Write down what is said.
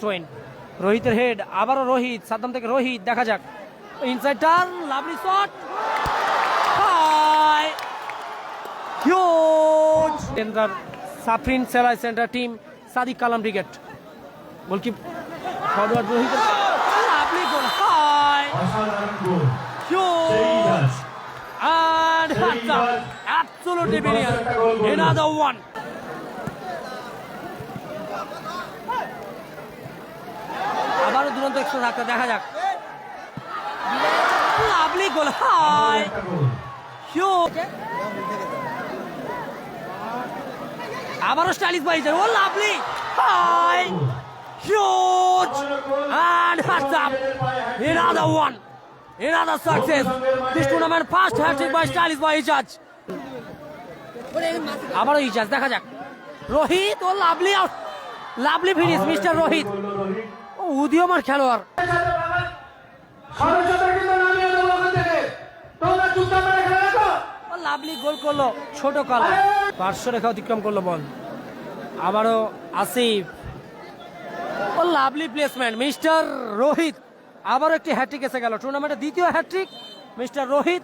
Throw-in রোহিতের head আবারও রোহিত সাদ্দাম থেকে রোহিত দেখা যাক। Inside turn lovely shot huge centre Safrin সেলাই centre team Sadiq Kalam brigade গোলকি forward Rohit lovely goal high huge And up. Absolutely brilliant. Another one. দুরন্ত express দেখা যাক। Lovely goal high আবারও stylish বাইছে ও lovely high another one another success this tournament first hat trick by stylish by আবারও ইজাজ দেখা যাক। রোহিত ও lovely lovely finish mister Rohit ও উদীয়মান খেলোয়াড়। লাভলি গোল করল ছোট কালো। পার্শ্ব রেখা অতিক্রম করল বল। আবারও আসিফ। ও লাভলি প্লেসমেন্ট মিস্টার রোহিত। আবারও একটি হ্যাট্রিক এসে গেল। টুর্নামেন্টের দ্বিতীয় হ্যাট্রিক মিস্টার রোহিত।